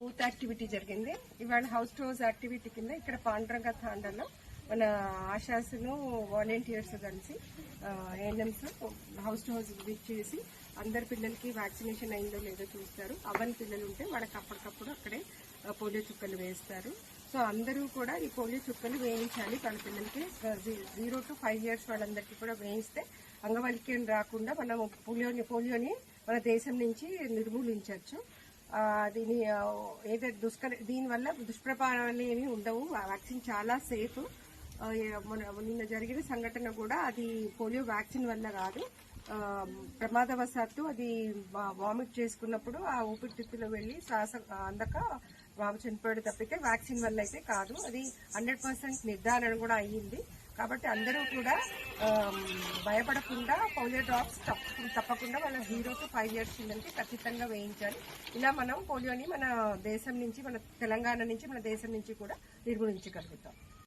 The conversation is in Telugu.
బూత్ యాక్టివిటీ జరిగింది. ఇవాళ హౌస్ టు హౌస్ యాక్టివిటీ కింద ఇక్కడ పాండురంగ తాండలో మన ఆశాస్ను వాలంటీర్స్ కలిసి ANMs house to house visit చేసి అందరి పిల్లలకి వ్యాక్సినేషన్ అయిందో లేదో చూస్తారు. అవని పిల్లలు ఉంటే వాళ్ళకి అప్పటికప్పుడు అక్కడే పోలియో చుక్కలు వేస్తారు. సో అందరూ కూడా ఈ పోలియో చుక్కలు వేయించాలి. వాళ్ళ పిల్లలకి జీరో టు ఫైవ్ ఇయర్స్ వాళ్ళందరికీ కూడా వేయిస్తే అంగవైకల్యం రాకుండా మనం పోలియోని పోలియోని మన దేశం నుంచి నిర్మూలించవచ్చు. దీని ఏదైతే దుష్కర దీనివల్ల దుష్ప్రభావాలు ఏమి ఉండవు. వ్యాక్సిన్ చాలా సేఫ్. నిన్న జరిగిన సంఘటన కూడా అది పోలియో వ్యాక్సిన్ వల్ల కాదు. ప్రమాదవశాత్తు అది వామిట్ చేసుకున్నప్పుడు ఆ ఊపిరితిత్తులో వెళ్ళి శ్వాస అందక వాము చనిపోయాడు తప్పితే వ్యాక్సిన్ వల్ల అయితే కాదు. అది హండ్రెడ్ పర్సెంట్ నిర్ధారణ కూడా అయ్యింది. కాబట్టి అందరూ కూడా భయపడకుండా పోలియో డ్రాప్స్ తప్ప- తప్పకుండా వాళ్ళ జీరో టు ఫైవ్ ఇయర్స్ పిల్లలకి ఖచ్చితంగా వేయించాలి. ఇలా మనం పోలియోని మన దేశం నుంచి మన తెలంగాణ నుంచి మన దేశం నుంచి కూడా నిర్మూలించగలుగుతాం.